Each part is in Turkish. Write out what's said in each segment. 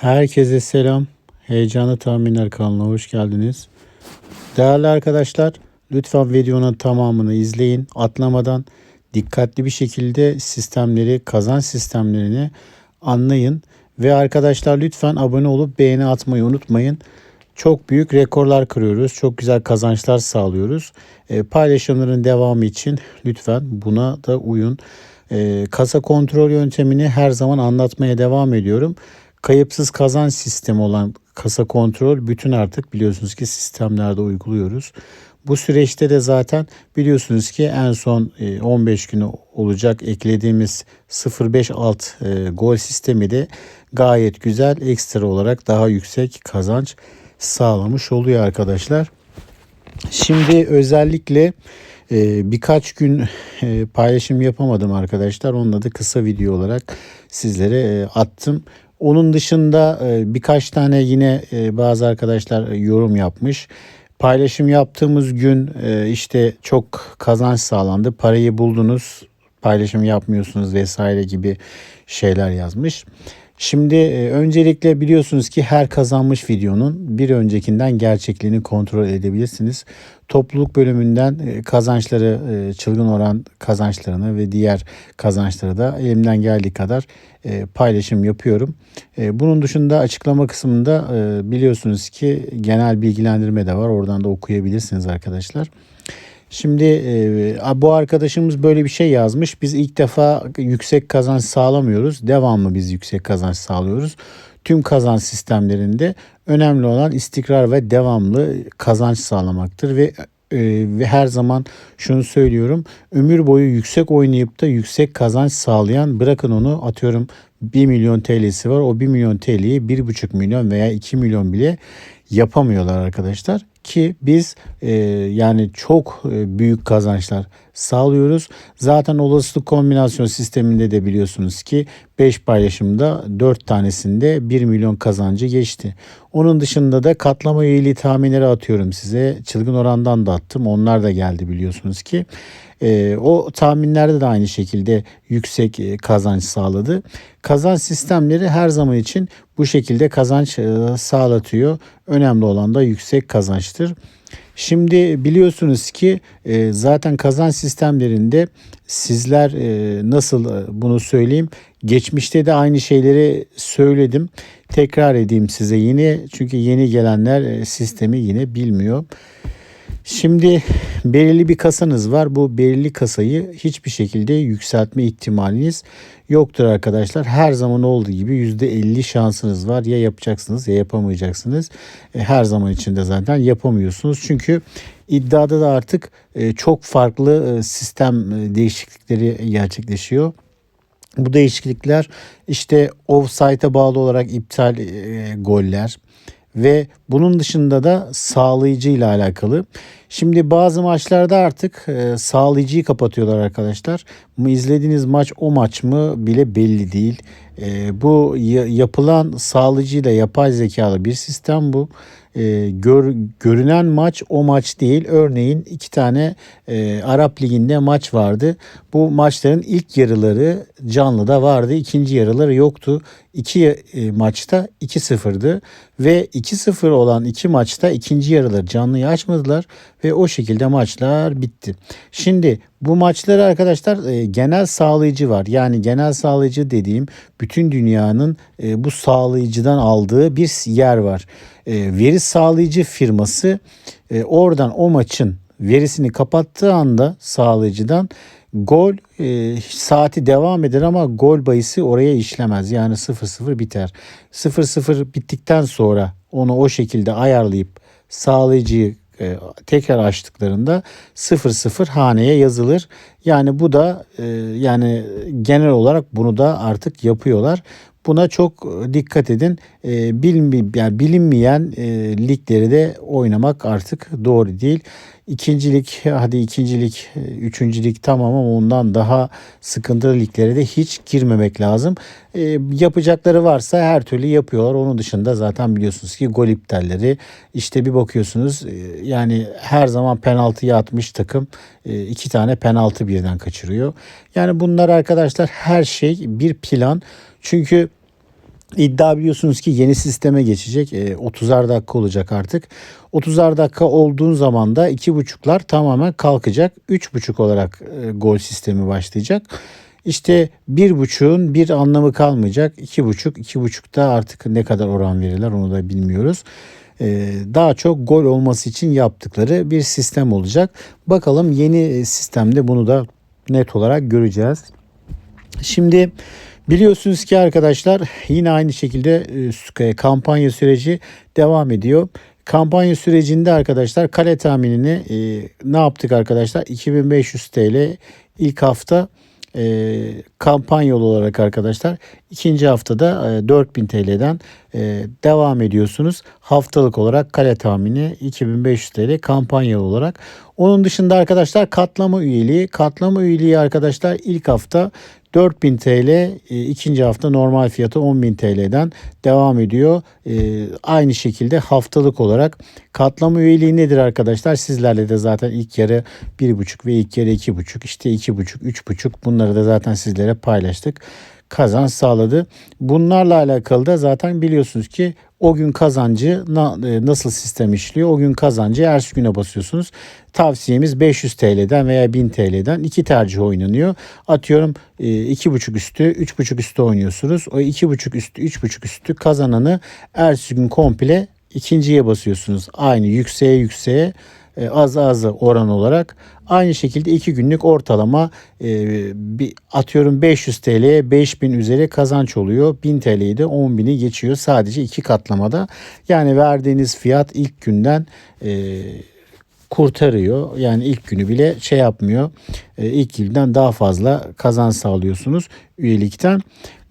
Herkese selam. Heyecanlı Tahminler kanalına hoş geldiniz. Değerli arkadaşlar, lütfen videonun tamamını izleyin. Atlamadan dikkatli bir şekilde sistemleri, kazanç sistemlerini anlayın. Ve arkadaşlar lütfen abone olup beğeni atmayı unutmayın. Çok büyük rekorlar kırıyoruz. Çok güzel kazançlar sağlıyoruz. E, paylaşımların devamı için lütfen buna da uyun. E, kasa kontrol yöntemini her zaman anlatmaya devam ediyorum. Kayıpsız kazanç sistemi olan kasa kontrol bütün artık biliyorsunuz ki sistemlerde uyguluyoruz. Bu süreçte de zaten biliyorsunuz ki en son e, 15 günü olacak eklediğimiz 0.5 alt e, gol sistemi de gayet güzel ekstra olarak daha yüksek kazanç sağlamış oluyor arkadaşlar. Şimdi özellikle e, birkaç gün e, paylaşım yapamadım arkadaşlar. Onunla da kısa video olarak sizlere e, attım. Onun dışında e, birkaç tane yine e, bazı arkadaşlar e, yorum yapmış. Paylaşım yaptığımız gün işte çok kazanç sağlandı. Parayı buldunuz, paylaşım yapmıyorsunuz vesaire gibi şeyler yazmış. Şimdi e, öncelikle biliyorsunuz ki her kazanmış videonun bir öncekinden gerçekliğini kontrol edebilirsiniz. Topluluk bölümünden e, kazançları, e, çılgın oran kazançlarını ve diğer kazançları da elimden geldiği kadar paylaşım yapıyorum. Bunun dışında açıklama kısmında biliyorsunuz ki genel bilgilendirme de var. Oradan da okuyabilirsiniz arkadaşlar. Şimdi e, bu arkadaşımız böyle bir şey yazmış. Biz ilk defa yüksek kazanç sağlamıyoruz. Devamlı biz yüksek kazanç sağlıyoruz. Tüm kazanç sistemlerinde önemli olan istikrar ve devamlı kazanç sağlamaktır ve e, ve her zaman şunu söylüyorum. Ömür boyu yüksek oynayıp da yüksek kazanç sağlayan bırakın onu atıyorum 1 milyon TL'si var. O 1 milyon TL'yi 1,5 milyon veya 2 milyon bile yapamıyorlar arkadaşlar. Ki biz e, yani çok e, büyük kazançlar sağlıyoruz. Zaten olasılık kombinasyon sisteminde de biliyorsunuz ki 5 paylaşımda 4 tanesinde 1 milyon kazancı geçti. Onun dışında da katlama üyeliği tahminleri atıyorum size. Çılgın orandan da attım. Onlar da geldi biliyorsunuz ki. E, o tahminlerde de aynı şekilde yüksek e, kazanç sağladı. Kazanç sistemleri her zaman için bu şekilde kazanç e, sağlatıyor. Önemli olan da yüksek kazançtır. Şimdi biliyorsunuz ki e, zaten kazanç sistemlerinde sizler e, nasıl e, bunu söyleyeyim. Geçmişte de aynı şeyleri söyledim. Tekrar edeyim size yine çünkü yeni gelenler sistemi yine bilmiyor. Şimdi belirli bir kasanız var. Bu belirli kasayı hiçbir şekilde yükseltme ihtimaliniz yoktur arkadaşlar. Her zaman olduğu gibi %50 şansınız var. Ya yapacaksınız ya yapamayacaksınız. E, her zaman içinde zaten yapamıyorsunuz. Çünkü iddiada da artık e, çok farklı e, sistem değişiklikleri gerçekleşiyor. Bu değişiklikler işte offside'a bağlı olarak iptal goller, ve bunun dışında da sağlayıcı ile alakalı. Şimdi bazı maçlarda artık e, sağlayıcıyı kapatıyorlar arkadaşlar. İzlediğiniz maç o maç mı bile belli değil. E, bu yapılan sağlayıcıyla yapay zekalı bir sistem bu e, gör, görünen maç o maç değil. Örneğin iki tane e, Arap Ligi'nde maç vardı. Bu maçların ilk yarıları canlıda vardı. ikinci yarıları yoktu. İki e, maçta 2-0'dı ve 2-0 olan iki maçta ikinci yarıları canlıyı açmadılar ve o şekilde maçlar bitti. Şimdi bu maçları arkadaşlar e, genel sağlayıcı var. Yani genel sağlayıcı dediğim bütün dünyanın e, bu sağlayıcıdan aldığı bir yer var. Veri sağlayıcı firması oradan o maçın verisini kapattığı anda sağlayıcıdan gol e, saati devam eder ama gol bayısı oraya işlemez. Yani 0-0 biter. 0-0 bittikten sonra onu o şekilde ayarlayıp sağlayıcıyı e, tekrar açtıklarında 00 haneye yazılır. Yani bu da e, yani genel olarak bunu da artık yapıyorlar. Buna çok dikkat edin. E, bilinmi, yani bilinmeyen e, ligleri de oynamak artık doğru değil. İkincilik hadi ikincilik, üçüncülük tamam ama ondan daha sıkıntılı liglere de hiç girmemek lazım. E, yapacakları varsa her türlü yapıyorlar. Onun dışında zaten biliyorsunuz ki gol iptalleri. İşte bir bakıyorsunuz e, yani her zaman penaltıya atmış takım e, iki tane penaltı birden kaçırıyor. Yani bunlar arkadaşlar her şey bir plan. Çünkü İddia biliyorsunuz ki yeni sisteme geçecek. E, 30'ar dakika olacak artık. 30'ar dakika olduğun zaman da 2.5'lar tamamen kalkacak. 3.5 olarak e, gol sistemi başlayacak. İşte bir buçuğun bir anlamı kalmayacak. İki buçuk, iki buçukta artık ne kadar oran verirler onu da bilmiyoruz. Ee, daha çok gol olması için yaptıkları bir sistem olacak. Bakalım yeni sistemde bunu da net olarak göreceğiz. Şimdi biliyorsunuz ki arkadaşlar yine aynı şekilde e, kampanya süreci devam ediyor. Kampanya sürecinde arkadaşlar kale tahminini e, ne yaptık arkadaşlar? 2500 TL ilk hafta e, kampanyalı olarak arkadaşlar ikinci haftada e, 4000 TL'den e, devam ediyorsunuz. Haftalık olarak kale tahmini 2500 TL kampanyalı olarak. Onun dışında arkadaşlar katlama üyeliği. Katlama üyeliği arkadaşlar ilk hafta 4000 TL e, ikinci hafta normal fiyatı 10.000 TL'den devam ediyor. E, aynı şekilde haftalık olarak katlama üyeliği nedir arkadaşlar? Sizlerle de zaten ilk yarı 1.5 ve ilk yarı 2.5 işte 2.5 3.5 bunları da zaten sizlere paylaştık kazanç sağladı. Bunlarla alakalı da zaten biliyorsunuz ki o gün kazancı e, nasıl sistem işliyor? O gün kazancı ertesi güne basıyorsunuz. Tavsiyemiz 500 TL'den veya 1000 TL'den iki tercih oynanıyor. Atıyorum 2.5 e, üstü, 3.5 üstü oynuyorsunuz. O 2.5 üstü, 3.5 üstü kazananı ertesi gün komple ikinciye basıyorsunuz. Aynı yükseğe yükseğe az az oran olarak aynı şekilde 2 günlük ortalama e, bir atıyorum 500 TL'ye 5000 üzeri kazanç oluyor. 1000 TL'yi de 10.000'i geçiyor sadece iki katlamada. Yani verdiğiniz fiyat ilk günden e, kurtarıyor. Yani ilk günü bile şey yapmıyor. E, ilk yıldan daha fazla kazanç sağlıyorsunuz üyelikten.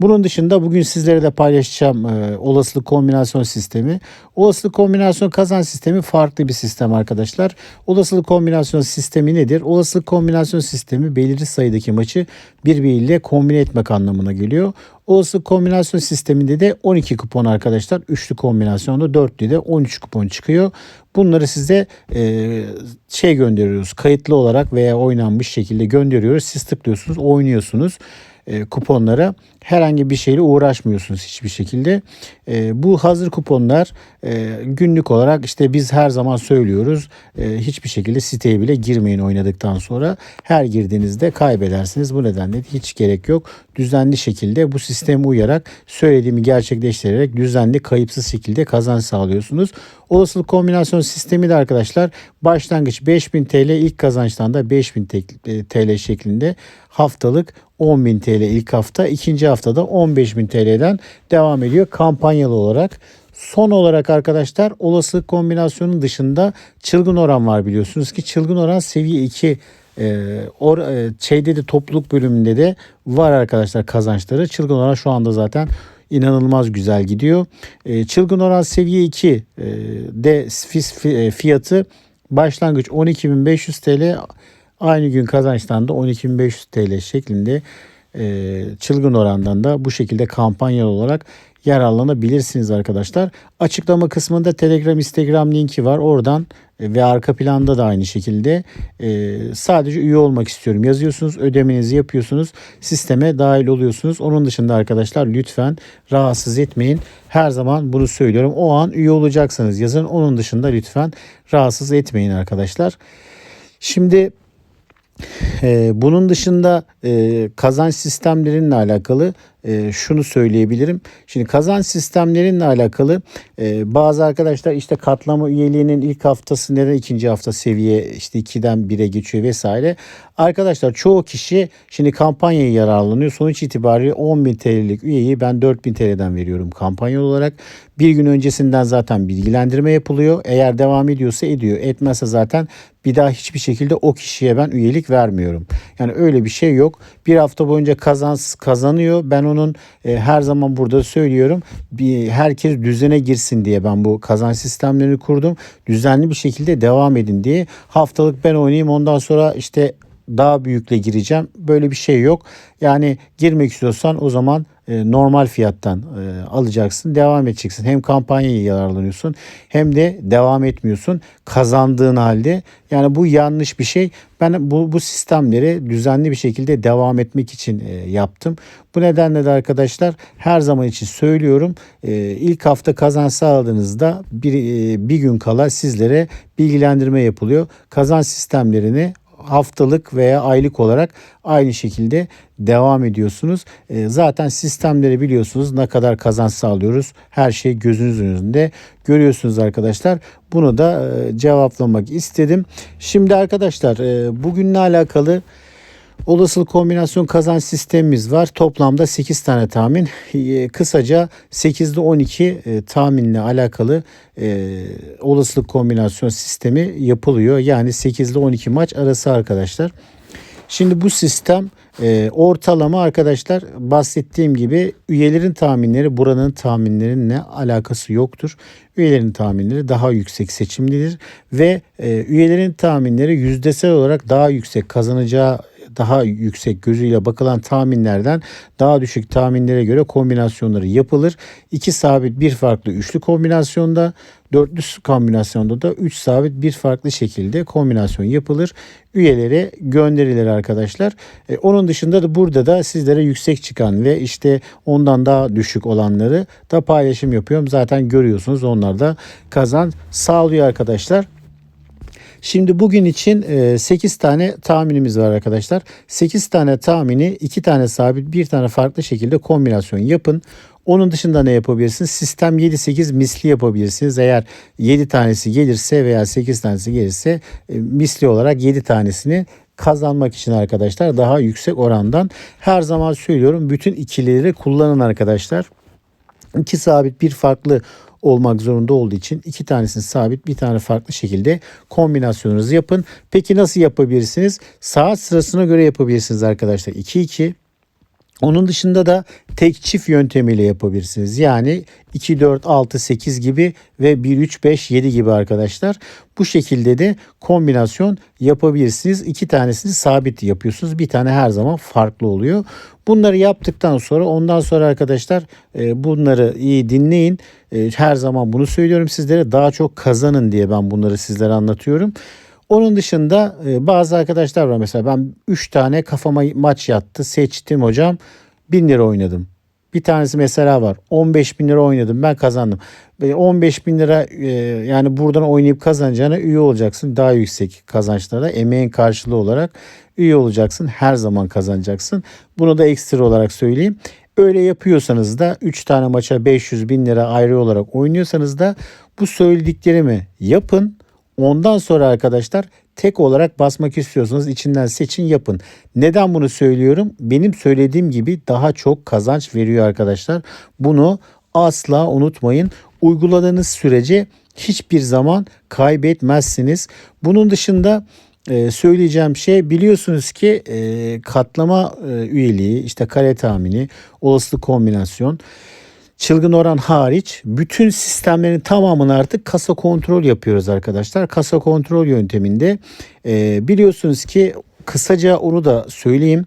Bunun dışında bugün sizlere de paylaşacağım e, olasılık kombinasyon sistemi. Olasılık kombinasyon kazanç sistemi farklı bir sistem arkadaşlar. Olasılık kombinasyon sistemi nedir? Olasılık kombinasyon sistemi belirli sayıdaki maçı birbiriyle kombine etmek anlamına geliyor. Olasılık kombinasyon sisteminde de 12 kupon arkadaşlar. Üçlü kombinasyonda dörtlü de 13 kupon çıkıyor. Bunları size e, şey gönderiyoruz. Kayıtlı olarak veya oynanmış şekilde gönderiyoruz. Siz tıklıyorsunuz, oynuyorsunuz e, kuponlara herhangi bir şeyle uğraşmıyorsunuz hiçbir şekilde. E, bu hazır kuponlar e, günlük olarak işte biz her zaman söylüyoruz hiçbir şekilde siteye bile girmeyin oynadıktan sonra her girdiğinizde kaybedersiniz. Bu nedenle hiç gerek yok. Düzenli şekilde bu sisteme uyarak söylediğimi gerçekleştirerek düzenli kayıpsız şekilde kazanç sağlıyorsunuz. Olasılık kombinasyon sistemi de arkadaşlar başlangıç 5000 TL ilk kazançtan da 5000 TL şeklinde haftalık 10.000 TL ilk hafta, ikinci haftada 15.000 TL'den devam ediyor kampanyalı olarak. Son olarak arkadaşlar olasılık kombinasyonun dışında çılgın oran var biliyorsunuz ki çılgın oran seviye 2 e, or, e, şeyde de topluluk bölümünde de var arkadaşlar kazançları. Çılgın oran şu anda zaten inanılmaz güzel gidiyor. E, çılgın oran seviye 2 e, de e, fiyatı başlangıç 12.500 TL Aynı gün kazançtan da 12.500 TL şeklinde e, çılgın orandan da bu şekilde kampanya olarak yararlanabilirsiniz arkadaşlar. Açıklama kısmında Telegram, Instagram linki var. Oradan e, ve arka planda da aynı şekilde e, sadece üye olmak istiyorum yazıyorsunuz. Ödemenizi yapıyorsunuz. Sisteme dahil oluyorsunuz. Onun dışında arkadaşlar lütfen rahatsız etmeyin. Her zaman bunu söylüyorum. O an üye olacaksanız yazın. Onun dışında lütfen rahatsız etmeyin arkadaşlar. Şimdi bunun dışında e, kazanç sistemlerinle alakalı e, şunu söyleyebilirim. Şimdi kazanç sistemlerinle alakalı e, bazı arkadaşlar işte katlama üyeliğinin ilk haftası neden ikinci hafta seviye işte 2'den 1'e geçiyor vesaire. Arkadaşlar çoğu kişi şimdi kampanyayı yararlanıyor. Sonuç itibariyle 10.000 TL'lik üyeyi ben 4.000 TL'den veriyorum kampanya olarak. Bir gün öncesinden zaten bilgilendirme yapılıyor. Eğer devam ediyorsa ediyor. Etmezse zaten bir daha hiçbir şekilde o kişiye ben üyelik vermiyorum. Yani öyle bir şey yok. Bir hafta boyunca kazans kazanıyor. Ben onun e, her zaman burada söylüyorum. Bir herkes düzene girsin diye ben bu kazanç sistemlerini kurdum. Düzenli bir şekilde devam edin diye. Haftalık ben oynayayım ondan sonra işte daha büyükle gireceğim. Böyle bir şey yok. Yani girmek istiyorsan o zaman normal fiyattan e, alacaksın. Devam edeceksin. Hem kampanyayı yararlanıyorsun hem de devam etmiyorsun. Kazandığın halde yani bu yanlış bir şey. Ben bu, bu sistemleri düzenli bir şekilde devam etmek için e, yaptım. Bu nedenle de arkadaşlar her zaman için söylüyorum. E, ilk hafta kazanç sağladığınızda bir, e, bir gün kala sizlere bilgilendirme yapılıyor. Kazanç sistemlerini haftalık veya aylık olarak aynı şekilde devam ediyorsunuz. E, zaten sistemleri biliyorsunuz ne kadar kazanç sağlıyoruz. Her şey gözünüzün önünde görüyorsunuz arkadaşlar. Bunu da e, cevaplamak istedim. Şimdi arkadaşlar e, bugünle alakalı Olasılık kombinasyon kazanç sistemimiz var. Toplamda 8 tane tahmin. E, kısaca 8'de 12 e, tahminle alakalı e, olasılık kombinasyon sistemi yapılıyor. Yani 8'de 12 maç arası arkadaşlar. Şimdi bu sistem e, ortalama arkadaşlar bahsettiğim gibi üyelerin tahminleri buranın tahminlerinle alakası yoktur. Üyelerin tahminleri daha yüksek seçimlidir ve üyelerin tahminleri yüzdesel olarak daha yüksek kazanacağı daha yüksek gözüyle bakılan tahminlerden daha düşük tahminlere göre kombinasyonları yapılır. İki sabit bir farklı üçlü kombinasyonda dörtlü kombinasyonda da 3 sabit bir farklı şekilde kombinasyon yapılır. Üyelere gönderilir arkadaşlar. E, onun dışında da burada da sizlere yüksek çıkan ve işte ondan daha düşük olanları da paylaşım yapıyorum. Zaten görüyorsunuz onlar da kazan sağlıyor arkadaşlar. Şimdi bugün için 8 e, tane tahminimiz var arkadaşlar. 8 tane tahmini 2 tane sabit bir tane farklı şekilde kombinasyon yapın. Onun dışında ne yapabilirsiniz? Sistem 7-8 misli yapabilirsiniz. Eğer 7 tanesi gelirse veya 8 tanesi gelirse e, misli olarak 7 tanesini kazanmak için arkadaşlar daha yüksek orandan her zaman söylüyorum bütün ikilileri kullanın arkadaşlar. İki sabit bir farklı olmak zorunda olduğu için iki tanesini sabit bir tane farklı şekilde kombinasyonunuzu yapın. Peki nasıl yapabilirsiniz? Saat sırasına göre yapabilirsiniz arkadaşlar. 2-2 onun dışında da tek çift yöntemiyle yapabilirsiniz. Yani 2, 4, 6, 8 gibi ve 1, 3, 5, 7 gibi arkadaşlar. Bu şekilde de kombinasyon yapabilirsiniz. İki tanesini sabit yapıyorsunuz. Bir tane her zaman farklı oluyor. Bunları yaptıktan sonra ondan sonra arkadaşlar e, bunları iyi dinleyin. E, her zaman bunu söylüyorum sizlere. Daha çok kazanın diye ben bunları sizlere anlatıyorum. Onun dışında e, bazı arkadaşlar var mesela ben 3 tane kafama maç yattı seçtim hocam 1000 lira oynadım. Bir tanesi mesela var 15 bin lira oynadım ben kazandım. 15 bin lira e, yani buradan oynayıp kazanacağına üye olacaksın daha yüksek kazançlara emeğin karşılığı olarak üye olacaksın her zaman kazanacaksın. Bunu da ekstra olarak söyleyeyim. Öyle yapıyorsanız da 3 tane maça 500 bin lira ayrı olarak oynuyorsanız da bu söylediklerimi yapın. Ondan sonra arkadaşlar tek olarak basmak istiyorsanız içinden seçin yapın. Neden bunu söylüyorum? Benim söylediğim gibi daha çok kazanç veriyor arkadaşlar. Bunu asla unutmayın. Uyguladığınız sürece hiçbir zaman kaybetmezsiniz. Bunun dışında e, söyleyeceğim şey biliyorsunuz ki e, katlama e, üyeliği işte kare tahmini olasılık kombinasyon çılgın oran hariç bütün sistemlerin tamamını artık kasa kontrol yapıyoruz arkadaşlar. Kasa kontrol yönteminde e, biliyorsunuz ki kısaca onu da söyleyeyim.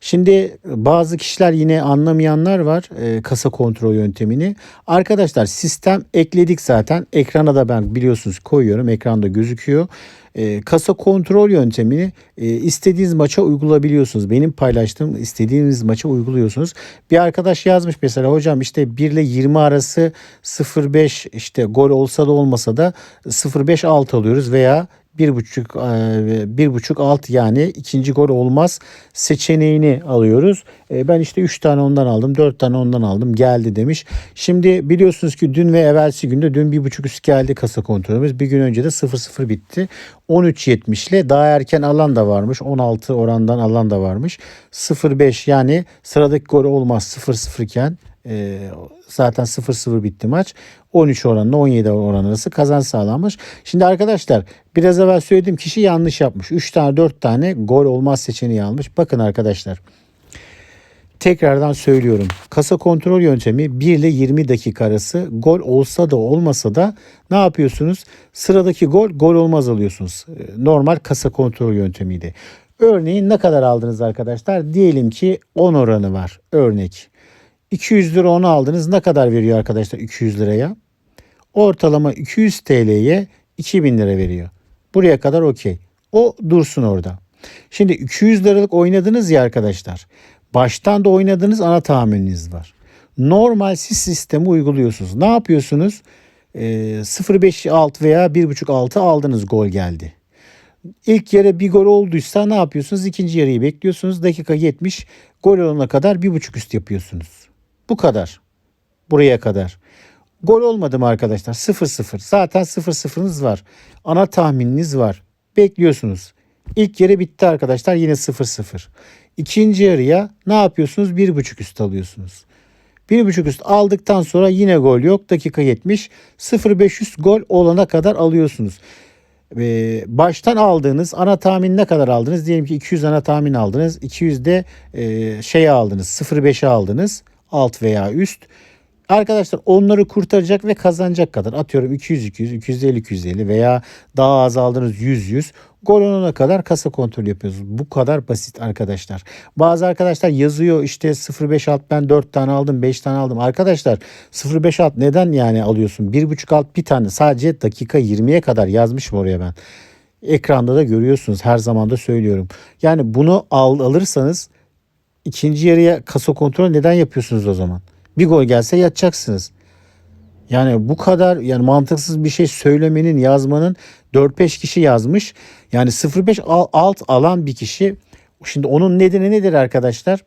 Şimdi bazı kişiler yine anlamayanlar var e, kasa kontrol yöntemini. Arkadaşlar sistem ekledik zaten. Ekrana da ben biliyorsunuz koyuyorum. Ekranda gözüküyor. E, kasa kontrol yöntemini e, istediğiniz maça uygulayabiliyorsunuz. Benim paylaştığım istediğiniz maça uyguluyorsunuz. Bir arkadaş yazmış mesela hocam işte 1 ile 20 arası 0.5 işte gol olsa da olmasa da 0.5 alt alıyoruz veya bir buçuk e, bir buçuk alt yani ikinci gol olmaz seçeneğini alıyoruz. E, ben işte 3 tane ondan aldım 4 tane ondan aldım geldi demiş. Şimdi biliyorsunuz ki dün ve evvelsi günde dün bir buçuk üst geldi kasa kontrolümüz. Bir gün önce de 0-0 bitti. 13.70 ile daha erken alan da varmış. 16 orandan alan da varmış. 0-5 yani sıradaki gol olmaz 0-0 iken e, zaten 0-0 bitti maç. 13 oranla 17 oran arası kazanç sağlanmış. Şimdi arkadaşlar biraz evvel söylediğim kişi yanlış yapmış. 3 tane 4 tane gol olmaz seçeneği almış. Bakın arkadaşlar. Tekrardan söylüyorum. Kasa kontrol yöntemi 1 ile 20 dakika arası gol olsa da olmasa da ne yapıyorsunuz? Sıradaki gol gol olmaz alıyorsunuz. Ee, normal kasa kontrol yöntemiydi. Örneğin ne kadar aldınız arkadaşlar? Diyelim ki 10 oranı var. Örnek. 200 lira onu aldınız. Ne kadar veriyor arkadaşlar 200 liraya? Ortalama 200 TL'ye 2000 lira veriyor. Buraya kadar okey. O dursun orada. Şimdi 200 liralık oynadınız ya arkadaşlar. Baştan da oynadığınız ana tahmininiz var. Normal siz sistemi uyguluyorsunuz. Ne yapıyorsunuz? Ee, 0.5 alt veya 1.5 altı aldınız gol geldi. İlk yarı bir gol olduysa ne yapıyorsunuz? İkinci yarıyı bekliyorsunuz. Dakika 70 gol olana kadar bir buçuk üst yapıyorsunuz. Bu kadar. Buraya kadar. Gol olmadı mı arkadaşlar? 0-0. Zaten 0-0'ınız var. Ana tahmininiz var. Bekliyorsunuz. İlk yarı bitti arkadaşlar. Yine 0-0. İkinci yarıya ne yapıyorsunuz? Bir buçuk üst alıyorsunuz. Bir buçuk üst aldıktan sonra yine gol yok. Dakika 70. 0-500 gol olana kadar alıyorsunuz e, baştan aldığınız ana tahmin ne kadar aldınız? Diyelim ki 200 ana tahmin aldınız. 200 de e, şey aldınız 0.5'e aldınız alt veya üst. Arkadaşlar onları kurtaracak ve kazanacak kadar atıyorum 200 200 250 250 veya daha az aldınız 100 100 gol olana kadar kasa kontrol yapıyorsunuz. Bu kadar basit arkadaşlar. Bazı arkadaşlar yazıyor işte 0.5 alt ben 4 tane aldım 5 tane aldım. Arkadaşlar 0.5 alt neden yani alıyorsun? 1.5 alt bir tane sadece dakika 20'ye kadar yazmışım oraya ben. Ekranda da görüyorsunuz her zaman da söylüyorum. Yani bunu al, alırsanız ikinci yarıya kasa kontrol neden yapıyorsunuz o zaman? Bir gol gelse yatacaksınız. Yani bu kadar yani mantıksız bir şey söylemenin yazmanın 4-5 kişi yazmış. Yani 0-5 alt alan bir kişi şimdi onun nedeni nedir arkadaşlar?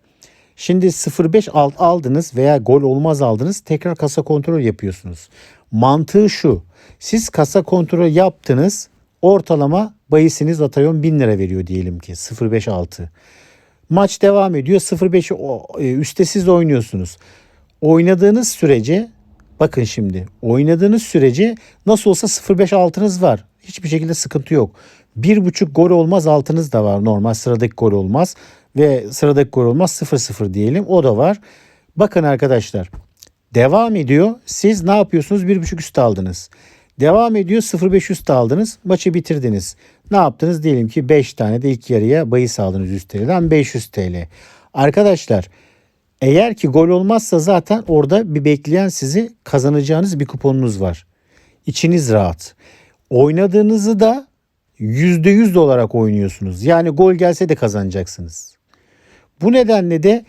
Şimdi 0-5 alt aldınız veya gol olmaz aldınız tekrar kasa kontrol yapıyorsunuz. Mantığı şu siz kasa kontrol yaptınız ortalama bayisiniz atıyorum 1000 lira veriyor diyelim ki 0-5 altı. Maç devam ediyor 0-5'i e, üstte siz oynuyorsunuz oynadığınız sürece bakın şimdi oynadığınız sürece nasıl olsa 0.5 altınız var. Hiçbir şekilde sıkıntı yok. 1.5 gol olmaz altınız da var normal sıradaki gol olmaz ve sıradaki gol olmaz 0-0 diyelim o da var. Bakın arkadaşlar devam ediyor siz ne yapıyorsunuz 1.5 üst aldınız. Devam ediyor 0.5 üst aldınız maçı bitirdiniz. Ne yaptınız diyelim ki 5 tane de ilk yarıya bahis aldınız üst TL'den 500 TL. Arkadaşlar eğer ki gol olmazsa zaten orada bir bekleyen sizi kazanacağınız bir kuponunuz var. İçiniz rahat. Oynadığınızı da %100 olarak oynuyorsunuz. Yani gol gelse de kazanacaksınız. Bu nedenle de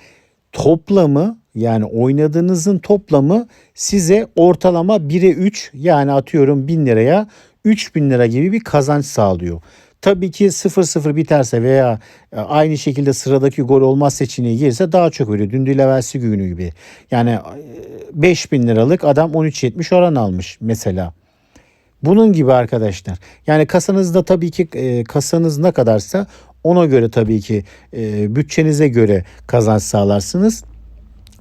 toplamı yani oynadığınızın toplamı size ortalama 1'e 3 yani atıyorum 1000 liraya 3000 lira gibi bir kazanç sağlıyor. Tabii ki 0-0 biterse veya e, aynı şekilde sıradaki gol olmaz seçeneği gelirse daha çok veriyor. Dün değil evvelsi günü gibi. Yani 5000 e, liralık adam 13.70 oran almış mesela. Bunun gibi arkadaşlar. Yani kasanızda tabii ki e, kasanız ne kadarsa ona göre tabii ki bütçenize göre kazanç sağlarsınız.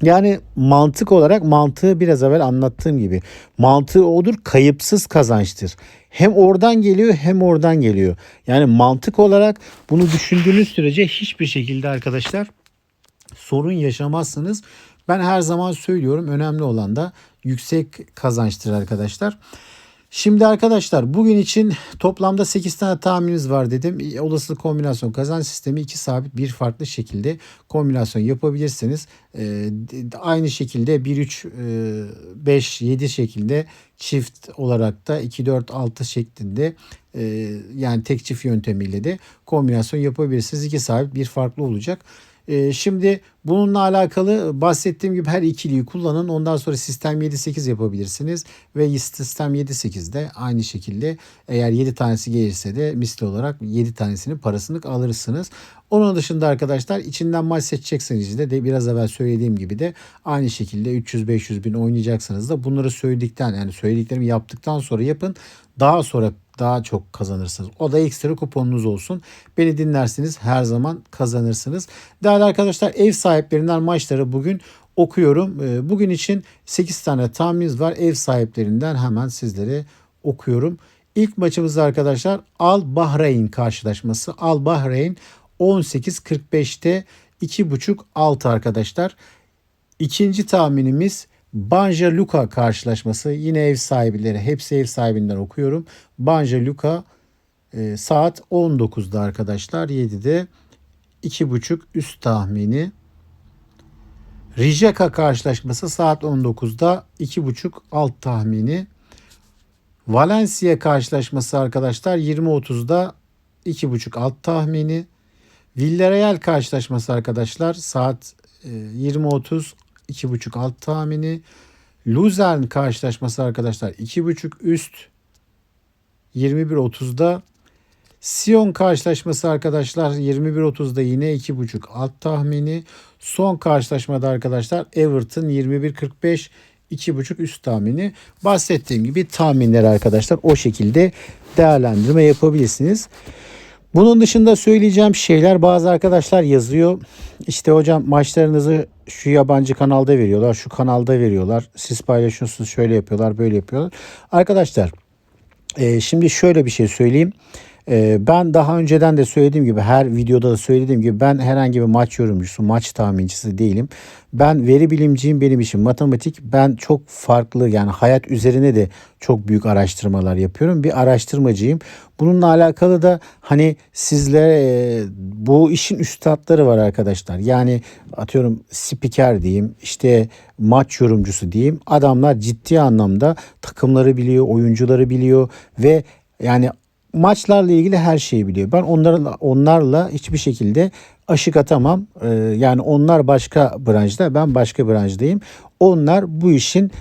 Yani mantık olarak mantığı biraz evvel anlattığım gibi. Mantığı odur kayıpsız kazançtır. Hem oradan geliyor hem oradan geliyor. Yani mantık olarak bunu düşündüğünüz sürece hiçbir şekilde arkadaşlar sorun yaşamazsınız. Ben her zaman söylüyorum önemli olan da yüksek kazançtır arkadaşlar. Şimdi arkadaşlar bugün için toplamda 8 tane tahminimiz var dedim. Olasılık kombinasyon kazanç sistemi iki sabit bir farklı şekilde kombinasyon yapabilirsiniz. Ee, aynı şekilde 1 3 5 7 şekilde çift olarak da 2 4 6 şeklinde e, yani tek çift yöntemiyle de kombinasyon yapabilirsiniz. İki sabit bir farklı olacak. Ee, şimdi bununla alakalı bahsettiğim gibi her ikiliyi kullanın. Ondan sonra sistem 7-8 yapabilirsiniz. Ve sistem 7-8'de aynı şekilde eğer 7 tanesi gelirse de misli olarak 7 tanesini parasını alırsınız. Onun dışında arkadaşlar içinden maç seçeceksiniz de, de biraz evvel söylediğim gibi de aynı şekilde 300-500 bin oynayacaksınız da bunları söyledikten yani söylediklerimi yaptıktan sonra yapın. Daha sonra daha çok kazanırsınız. O da ekstra kuponunuz olsun. Beni dinlersiniz her zaman kazanırsınız. Değerli arkadaşlar ev sahiplerinden maçları bugün okuyorum. Ee, bugün için 8 tane tahminimiz var. Ev sahiplerinden hemen sizlere okuyorum. İlk maçımızda arkadaşlar Al Bahreyn karşılaşması. Al Bahreyn 18.45'te 2.5 altı arkadaşlar. İkinci tahminimiz Banja Luka karşılaşması yine ev sahipleri hepsi ev sahibinden okuyorum. Banja Luka e, saat 19'da arkadaşlar 7'de 2.5 üst tahmini. Rijeka karşılaşması saat 19'da 2.5 alt tahmini. Valencia karşılaşması arkadaşlar 20.30'da 2.5 alt tahmini. Villarreal karşılaşması arkadaşlar saat e, 20.30 2.5 alt tahmini. Luzern karşılaşması arkadaşlar 2.5 üst 21.30'da. Sion karşılaşması arkadaşlar 21.30'da yine 2.5 alt tahmini. Son karşılaşmada arkadaşlar Everton 21.45 2.5 üst tahmini. Bahsettiğim gibi tahminler arkadaşlar o şekilde değerlendirme yapabilirsiniz. Bunun dışında söyleyeceğim şeyler bazı arkadaşlar yazıyor. İşte hocam maçlarınızı şu yabancı kanalda veriyorlar, şu kanalda veriyorlar. Siz paylaşıyorsunuz şöyle yapıyorlar, böyle yapıyorlar. Arkadaşlar e, şimdi şöyle bir şey söyleyeyim. E, ben daha önceden de söylediğim gibi her videoda da söylediğim gibi ben herhangi bir maç yorumcusu, maç tahmincisi değilim. Ben veri bilimciyim benim için matematik. Ben çok farklı yani hayat üzerine de çok büyük araştırmalar yapıyorum. Bir araştırmacıyım. Bununla alakalı da hani sizlere e, bu işin üstadları var arkadaşlar. Yani atıyorum spiker diyeyim işte maç yorumcusu diyeyim. Adamlar ciddi anlamda takımları biliyor, oyuncuları biliyor ve yani maçlarla ilgili her şeyi biliyor. Ben onlarla onlarla hiçbir şekilde aşık atamam. Ee, yani onlar başka branşta, ben başka branştayım. Onlar bu işin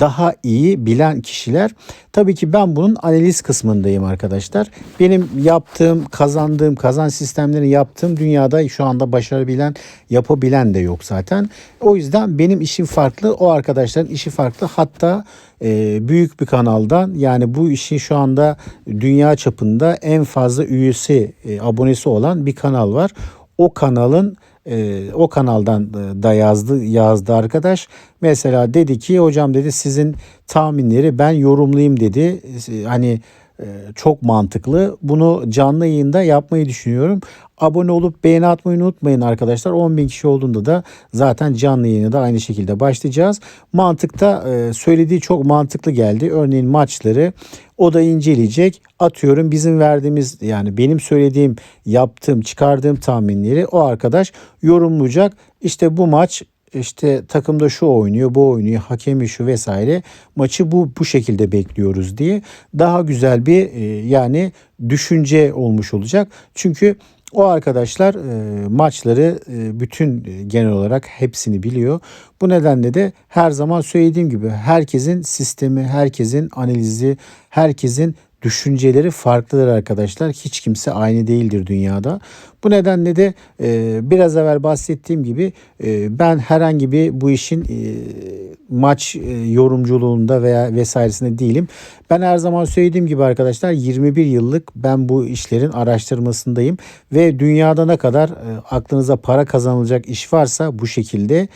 daha iyi bilen kişiler. Tabii ki ben bunun analiz kısmındayım arkadaşlar. Benim yaptığım, kazandığım, kazan sistemlerini yaptığım dünyada şu anda başarabilen, yapabilen de yok zaten. O yüzden benim işim farklı, o arkadaşların işi farklı. Hatta e, büyük bir kanaldan yani bu işin şu anda dünya çapında en fazla üyesi, e, abonesi olan bir kanal var. O kanalın e, o kanaldan da yazdı yazdı arkadaş. Mesela dedi ki hocam dedi sizin tahminleri ben yorumlayayım dedi. Hani e, çok mantıklı. Bunu canlı yayında yapmayı düşünüyorum. Abone olup beğeni atmayı unutmayın arkadaşlar. 10 bin kişi olduğunda da zaten canlı yayını da aynı şekilde başlayacağız. Mantıkta e, söylediği çok mantıklı geldi. Örneğin maçları o da inceleyecek. Atıyorum bizim verdiğimiz yani benim söylediğim, yaptığım, çıkardığım tahminleri o arkadaş yorumlayacak. İşte bu maç işte takımda şu oynuyor, bu oynuyor, hakemi şu vesaire. Maçı bu bu şekilde bekliyoruz diye daha güzel bir e, yani düşünce olmuş olacak. Çünkü o arkadaşlar e, maçları e, bütün e, genel olarak hepsini biliyor. Bu nedenle de her zaman söylediğim gibi herkesin sistemi, herkesin analizi, herkesin düşünceleri farklıdır arkadaşlar. Hiç kimse aynı değildir dünyada. Bu nedenle de e, biraz evvel bahsettiğim gibi e, ben herhangi bir bu işin e, maç e, yorumculuğunda veya vesairesinde değilim. Ben her zaman söylediğim gibi arkadaşlar 21 yıllık ben bu işlerin araştırmasındayım ve dünyada ne kadar e, aklınıza para kazanılacak iş varsa bu şekilde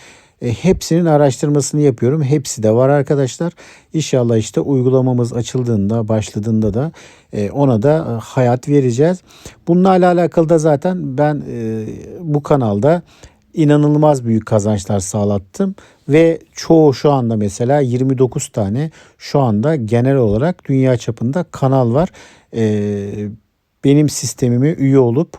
e, hepsinin araştırmasını yapıyorum. Hepsi de var arkadaşlar. İnşallah işte uygulamamız açıldığında, başladığında da e, ona da e, hayat vereceğiz. Bununla alakalı da zaten ben bu kanalda inanılmaz büyük kazançlar sağlattım ve çoğu şu anda mesela 29 tane şu anda genel olarak dünya çapında kanal var. Benim sistemime üye olup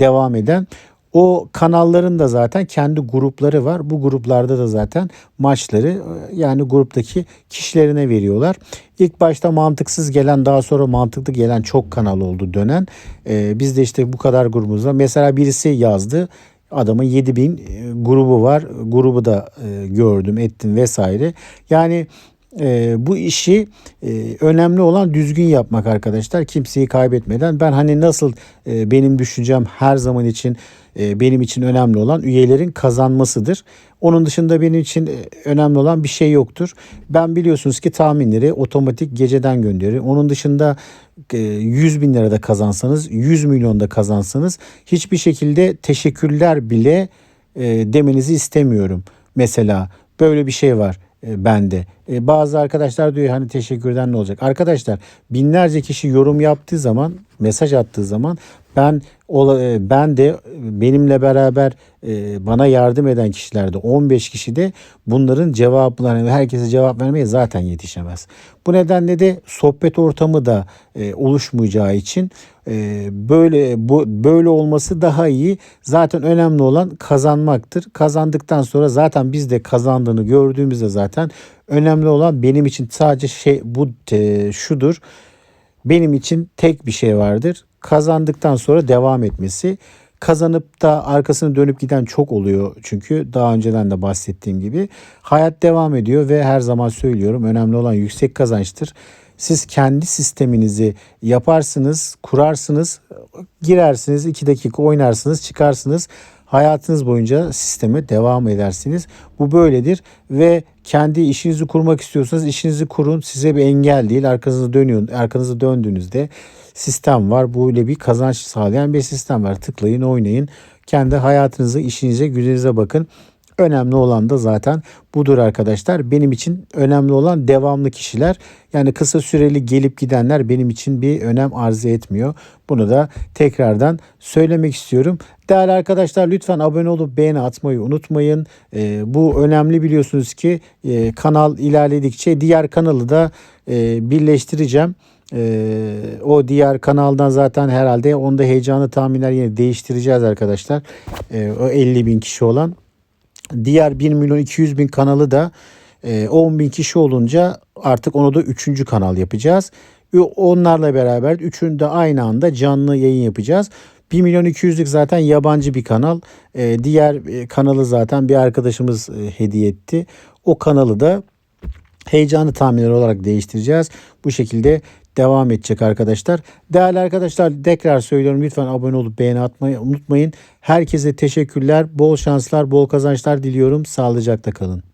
devam eden o kanalların da zaten kendi grupları var. Bu gruplarda da zaten maçları e, yani gruptaki kişilerine veriyorlar. İlk başta mantıksız gelen daha sonra mantıklı gelen çok kanal oldu dönen. Ee, biz de işte bu kadar grubumuzda mesela birisi yazdı. Adamın 7000 e, grubu var. Grubu da e, gördüm, ettim vesaire. Yani e, bu işi e, önemli olan düzgün yapmak arkadaşlar. Kimseyi kaybetmeden. Ben hani nasıl e, benim düşüncem her zaman için benim için önemli olan üyelerin kazanmasıdır. Onun dışında benim için e, önemli olan bir şey yoktur. Ben biliyorsunuz ki tahminleri otomatik geceden gönderiyorum. Onun dışında 100 e, bin lira da kazansanız 100 milyon da kazansanız hiçbir şekilde teşekkürler bile demenizi istemiyorum. Mesela böyle bir şey var bende. bazı arkadaşlar diyor hani teşekkürden ne olacak? Arkadaşlar binlerce kişi yorum yaptığı zaman, mesaj attığı zaman Ben e, ben de benimle beraber e, bana yardım eden kişilerde 15 kişi de bunların cevaplarını herkese cevap vermeye zaten yetişemez. Bu nedenle de sohbet ortamı da e, oluşmayacağı için e, böyle bu böyle olması daha iyi. Zaten önemli olan kazanmaktır. Kazandıktan sonra zaten biz de kazandığını gördüğümüzde zaten önemli olan benim için sadece şey bu e, şudur. Benim için tek bir şey vardır. Kazandıktan sonra devam etmesi. Kazanıp da arkasını dönüp giden çok oluyor çünkü daha önceden de bahsettiğim gibi hayat devam ediyor ve her zaman söylüyorum önemli olan yüksek kazançtır. Siz kendi sisteminizi yaparsınız, kurarsınız, girersiniz, iki dakika oynarsınız, çıkarsınız. Hayatınız boyunca sisteme devam edersiniz. Bu böyledir ve kendi işinizi kurmak istiyorsanız işinizi kurun. Size bir engel değil. Arkanızı dönüyor, arkanızı döndüğünüzde sistem var. Böyle bir kazanç sağlayan bir sistem var. Tıklayın, oynayın. Kendi hayatınızı, işinize, gücünüze bakın. Önemli olan da zaten budur arkadaşlar. Benim için önemli olan devamlı kişiler. Yani kısa süreli gelip gidenler benim için bir önem arz etmiyor. Bunu da tekrardan söylemek istiyorum. Değerli arkadaşlar lütfen abone olup beğeni atmayı unutmayın. Ee, bu önemli biliyorsunuz ki e, kanal ilerledikçe diğer kanalı da e, birleştireceğim. Ee, o diğer kanaldan zaten herhalde onda heyecanlı tahminler yine değiştireceğiz arkadaşlar. Ee, o 50 bin kişi olan. Diğer 1 milyon 200 bin kanalı da e, 10 bin kişi olunca artık onu da 3. kanal yapacağız. Onlarla beraber üçünü de aynı anda canlı yayın yapacağız. 1 milyon 200'lük zaten yabancı bir kanal. E, diğer e, kanalı zaten bir arkadaşımız e, hediye etti. O kanalı da heyecanlı tahminler olarak değiştireceğiz. Bu şekilde devam edecek arkadaşlar. Değerli arkadaşlar tekrar söylüyorum lütfen abone olup beğeni atmayı unutmayın. Herkese teşekkürler. Bol şanslar, bol kazançlar diliyorum. Sağlıcakla kalın.